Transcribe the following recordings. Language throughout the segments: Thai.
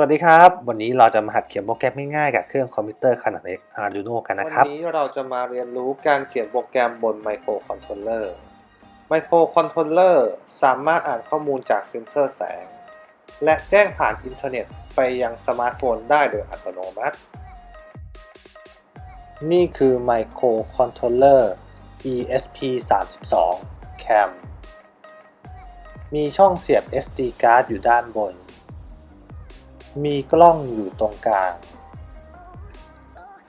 สวัสดีครับ วันนี้เราจะมาหัดเขียนโปรแกรมง่ายๆกับเครื่องคอมพิวเตอร์ขนาดเล็ก Arduino กันนะครับ วันนี้เราจะมาเรียนรู้การเขียนโปรแกรมบนไมโครคอนโทรลเลอร์ไมโครคอนโทรลเลอร์สามารถอ่านข้อมูลจากเซ็นเซอร์แสง และแจ้งผ่านอินเทอร์เน็ตไปยังสมาร์ทโฟนได้โดยอัตโนมัติ นี่คือไมโครคอนโทรลเลอร์ ESP32 CAM มีช่องเสียบ SD card อยู่ด้านบน มีกล้องอยู่ตรงกลาง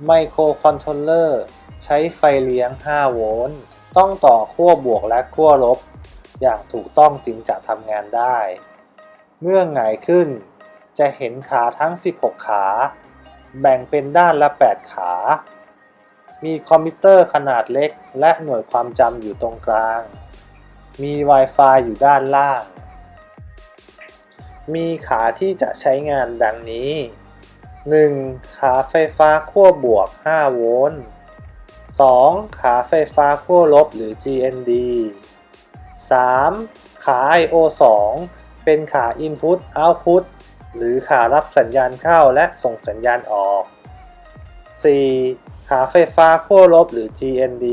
ไมโครคอนโทรลเลอร์ใช้ไฟเลี้ยง 5 โวลต์ ต้องต่อขั้วบวกและขั้วลบ อย่างถูกต้องจึงจะทำงานได้ เมื่อหงายขึ้น จะเห็นขาทั้ง 16 ขา แบ่งเป็นด้านละ 8 ขา มีคอมพิวเตอร์ขนาดเล็ก และหน่วยความจำอยู่ตรงกลาง มี Wi-Fi อยู่ด้านล่าง มีขาที่จะใช้งานดังนี้ 1. ขาไฟฟ้าขั้วบวก 5 โวลต์ 2. ขาไฟฟ้าขั้วลบหรือ GND 3. ขา I/O 2 เป็นขา Input Output หรือขารับสัญญาณเข้าและส่งสัญญาณออก 4. ขาไฟฟ้าขั้วลบหรือ GND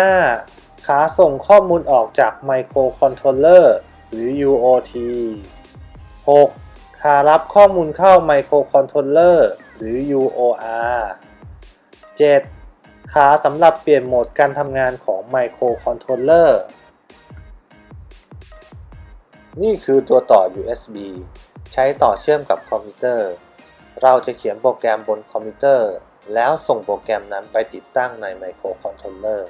5. ขาส่งข้อมูลออกจากไมโครคอนโทรลเลอร์ หรือ UOT 6. ขารับข้อมูลเข้าไมโครคอนโทรลเลอร์หรือ UOR 7. ขาสำหรับเปลี่ยนโหมดการทำงานของไมโครคอนโทรลเลอร์นี่คือตัวต่อ USB ใช้ต่อเชื่อมกับคอมพิวเตอร์ เราจะเขียนโปรแกรมบนคอมพิวเตอร์ แล้วส่งโปรแกรมนั้นไปติดตั้งในไมโครคอนโทรลเลอร์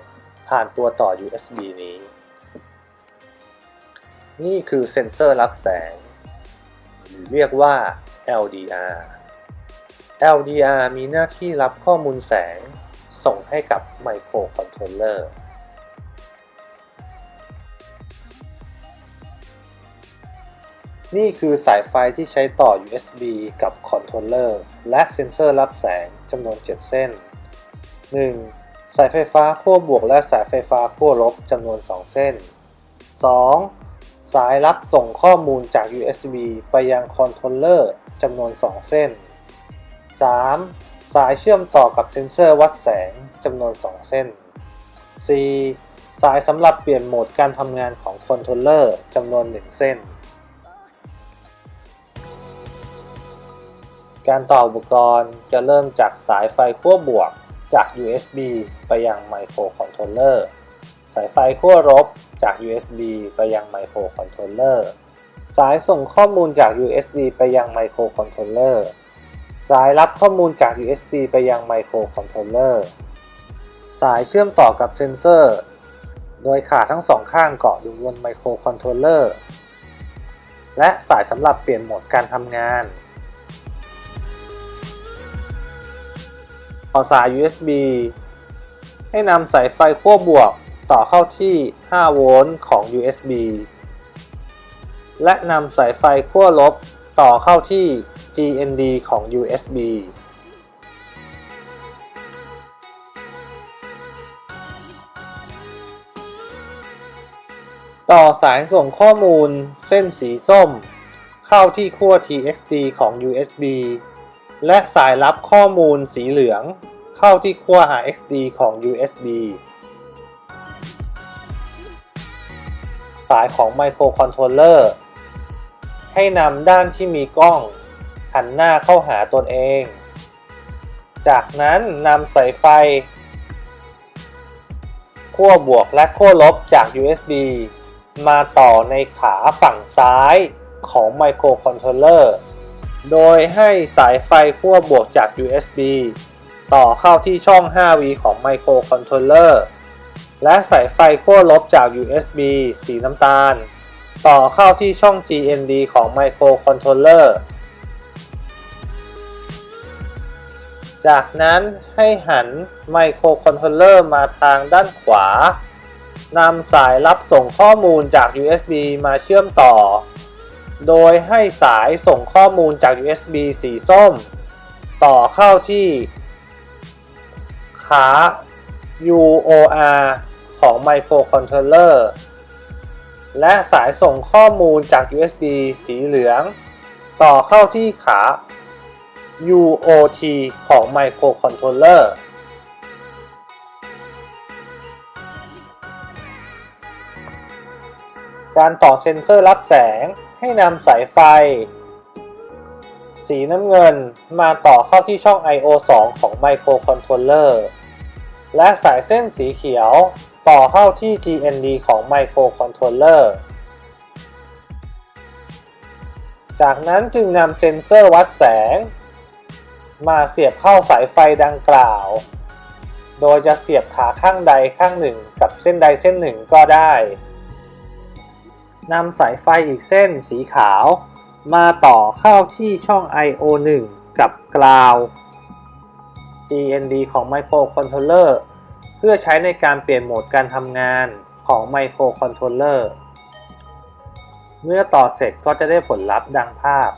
ผ่านตัวต่อ USB นี้ นี่คือเซ็นเซอร์รับแสง หรือเรียกว่า LDR LDR มีหน้าที่รับข้อมูลแสง ส่งให้กับไมโครคอนโทรลเลอร์นี่คือสายไฟที่ใช้ต่อ USB กับคอนโทรลเลอร์และเซ็นเซอร์รับแสงจำนวน 7 เส้น 1. สายไฟฟ้าขั้วบวกและสายไฟฟ้าขั้วลบจำนวน 2 เส้น 2. สายรับส่งข้อมูลจาก USB ไปยังคอนโทรลเลอร์จำนวน 2 เส้น 3. สายเชื่อมต่อกับเซ็นเซอร์วัดแสงจำนวน 2 เส้น 4. สายสำหรับเปลี่ยนโหมดการทำงานของคอนโทรลเลอร์จำนวน 1 เส้น การต่ออุปกรณ์จะเริ่มจากสายไฟขั้วบวกจาก USB ไปยังไมโครคอนโทรลเลอร์ สายไฟขั้วลบจาก USB ไปยังไมโครคอนโทรลเลอร์ สายส่งข้อมูลจาก USB ไปยังไมโครคอนโทรลเลอร์ สายรับข้อมูลจาก USB ไปยังไมโครคอนโทรลเลอร์ สายเชื่อมต่อกับเซนเซอร์ โดยขาทั้งสองข้างเกาะอยู่บนไมโครคอนโทรลเลอร์ และสายสำหรับเปลี่ยนโหมดการทำงานต่อสาย USB ให้นำสายไฟขั้วบวก ต่อเข้าที่ 5 โวลต์ของ USB และนำสายไฟขั้วลบต่อเข้าที่ GND ของ USB ต่อสายส่งข้อมูลเส้นสีส้ม เข้าที่ขั้ว TXT ของ USB และสายรับข้อมูลสีเหลือง เข้าที่ขั้ว RXD ของ USB ายของไมโครคอนโทรลเลอร์ให้นำด้านที่มีกล้อง หันหน้าเข้าหาตนเอง จากนั้นนำสายไฟ ขั้วบวกและขั้วลบจาก USB มาต่อในขาฝั่งซ้ายของไมโครคอนโทรลเลอร์ โดยให้สายไฟขั้วบวกจาก USB ต่อเข้าที่ช่อง 5V ของไมโครคอนโทรลเลอร์ และสายไฟขั้วลบจาก USB สีน้ำตาล ต่อเข้าที่ช่อง GND ของไมโครคอนโทรลเลอร์ จากนั้นให้หันไมโครคอนโทรลเลอร์มาทางด้านขวานำสายรับส่งข้อมูลจาก USB มาเชื่อมต่อ โดยให้สายส่งข้อมูลจาก USB สีส้ม ต่อเข้าที่ขา UOR ของไมโครคอนโทรลเลอร์และสายส่งข้อมูลจาก USB สีเหลือง ต่อเข้าที่ขา UOT ของ Microcontroller การต่อเซ็นเซอร์รับแสงให้นำสายไฟ สีน้ำเงินมาต่อเข้าที่ช่อง I/O 2 ของ Microcontroller และสายเส้นสีเขียว ต่อเข้าที่ TND ของ Microcontroller จากนั้นจึงนำเซ็นเซอร์วัดแสง มาเสียบเข้าสายไฟดังกล่าว โดยจะเสียบขาข้างใดข้างหนึ่งกับเส้นใดเส้นหนึ่งก็ได้นำสายไฟอีกเส้นสีขาว มาต่อเข้าที่ช่อง I/O 1กับกราว GND ของ Microcontroller เพื่อใช้ในการเปลี่ยนโหมดการทำงานของไมโครคอนโทรลเลอร์ เมื่อต่อเสร็จก็จะได้ผลลัพธ์ดังภาพ